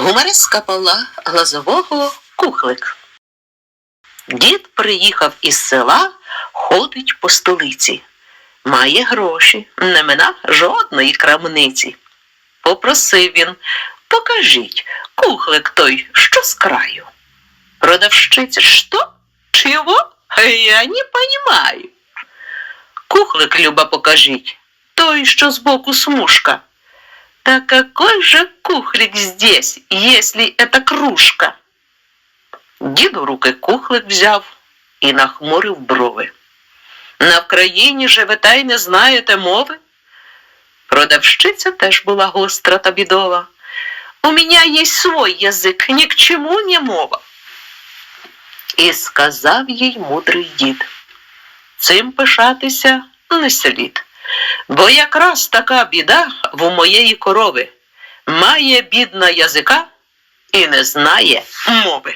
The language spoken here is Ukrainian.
Гумористка Павла Глазового кухлик. Дід приїхав із села, ходить по столиці. Має гроші, не мина жодної крамниці. Попросив він, покажіть, кухлик той, що з краю. Продавщиця, що? Чого? Я не понимаю. Кухлик, Люба, покажіть, той, що збоку смужка. Да какой же кухлик здесь, если это кружка? Дід у руки кухлик взяв і нахмурив брови. На Вкраїні живете й не знаєте мови? Продавщиця теж була гостра та бідова. У меня есть свой язик, ни к чему не мова. І сказав їй мудрий дід. Цим пишатися не слід. Бо якраз така біда в моєї корови. Має бідна язика і не знає мови.